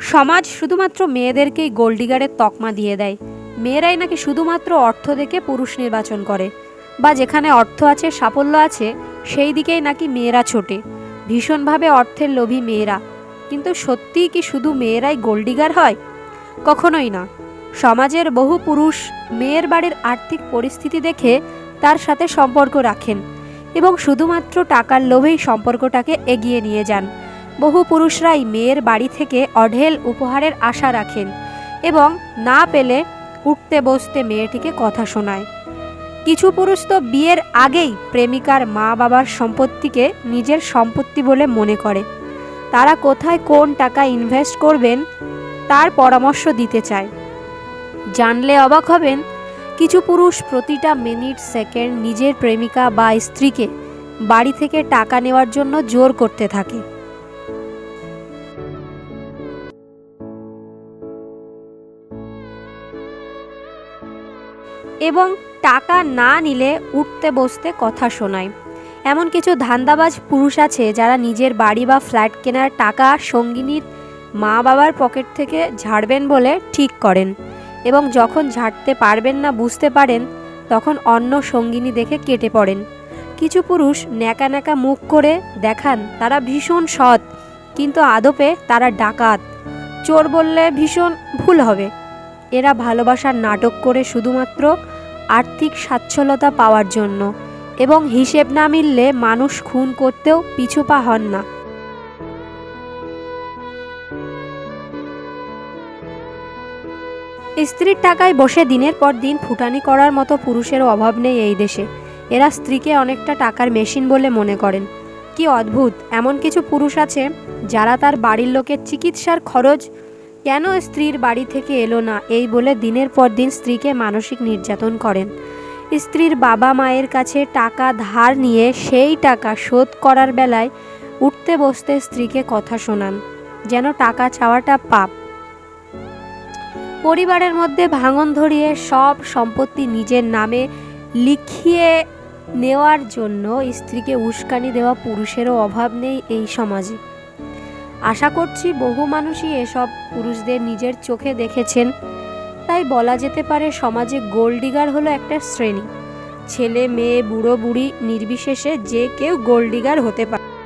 সমাজ শুধুমাত্র মেয়েদেরকেই গোল্ডিগারের তকমা দিয়ে দেয়। মেয়েরাই নাকি শুধুমাত্র অর্থ দেখে পুরুষ নির্বাচন করে। বা যেখানে অর্থ আছে, সাফল্য আছে, সেই দিকেই নাকি মেয়েরা ছোটে। ভীষণভাবে অর্থের লোভী মেয়েরা। কিন্তু সত্যিই কি শুধু মেয়েরাই গোল্ডিগার হয়? কখনোই না। সমাজের বহু পুরুষ মেয়ের বাড়ির আর্থিক পরিস্থিতি দেখে তার সাথে সম্পর্ক রাখেন এবং শুধুমাত্র টাকার লোভেই সম্পর্কটাকে এগিয়ে নিয়ে যান। বহু পুরুষরাই মেয়ের বাড়ি থেকে অঢেল উপহারের আশা রাখেন এবং না পেলে উঠতে বসতে মেয়েটিকে কথা শোনায়। কিছু পুরুষ তো বিয়ের আগেই প্রেমিকার মা বাবার সম্পত্তিকে নিজের সম্পত্তি বলে মনে করে। তারা কোথায় কোন টাকা ইনভেস্ট করবেন তার পরামর্শ দিতে চায়। জানলে অবাক হবেন, কিছু পুরুষ প্রতিটা মিনিট, সেকেন্ড নিজের প্রেমিকা বা স্ত্রীকে বাড়ি থেকে টাকা নেওয়ার জন্য জোর করতে থাকে। এবং টাকা না নিলে উঠতে বসতে কথা শোনায়। এমন কিছু ধান্দাবাজ পুরুষ আছে যারা নিজের বাড়ি বা ফ্ল্যাট কেনার টাকা সঙ্গিনীর মা বাবার পকেট থেকে ঝাড়বেন বলে ঠিক করেন এবং যখন ঝাড়তে পারবেন না বুঝতে পারেন, তখন অন্য সঙ্গিনী দেখে কেটে পড়েন। কিছু পুরুষ ন্যাকা ন্যাকা মুখ করে দেখান, তারা ভীষণ সৎ, কিন্তু আদপে তারা ডাকাত। চোর বললে ভীষণ ভুল হবে। এরা ভালোবাসার নাটক করে শুধুমাত্র আর্থিক স্বাচ্ছলতা পাওয়ার জন্য এবং হিসেব না মিললে মানুষ খুন করতেও পিছুপা হন না। স্ত্রীর টাকায় বসে দিনের পর দিন ফুটানি করার মতো পুরুষের অভাব নেই এই দেশে। এরা স্ত্রীকে অনেকটা টাকার মেশিন বলে মনে করেন। কি অদ্ভুত, এমন কিছু পুরুষ আছে যারা তার বাড়ির লোকের চিকিৎসার খরচ কেন স্ত্রীর বাড়ি থেকে এলো না? এই বলে দিনের পর দিন স্ত্রীকে মানসিক নির্যাতন করেন। স্ত্রীর বাবা মায়ের কাছে টাকা ধার নিয়ে সেই টাকা শোধ করার বেলায় উঠতে বসতে স্ত্রীকে কথা শোনান, যেন টাকা চাওয়াটা পাপ। পরিবারের মধ্যে ভাঙন ধরিয়ে সব সম্পত্তি নিজের নামে লিখিয়ে নেওয়ার জন্য স্ত্রীকে উস্কানি দেওয়া পুরুষেরও অভাব নেই এই সমাজে। আশা করছি বহু মানুষই এসব পুরুষদের নিজের চোখে দেখেছেন। তাই বলা যেতে পারে সমাজে গোল্ডিগার হলো একটা শ্রেণি। ছেলে, মেয়ে, বুড়ো, বুড়ি, নির্বিশেষে যে কেউ গোলডিগার হতে পারে।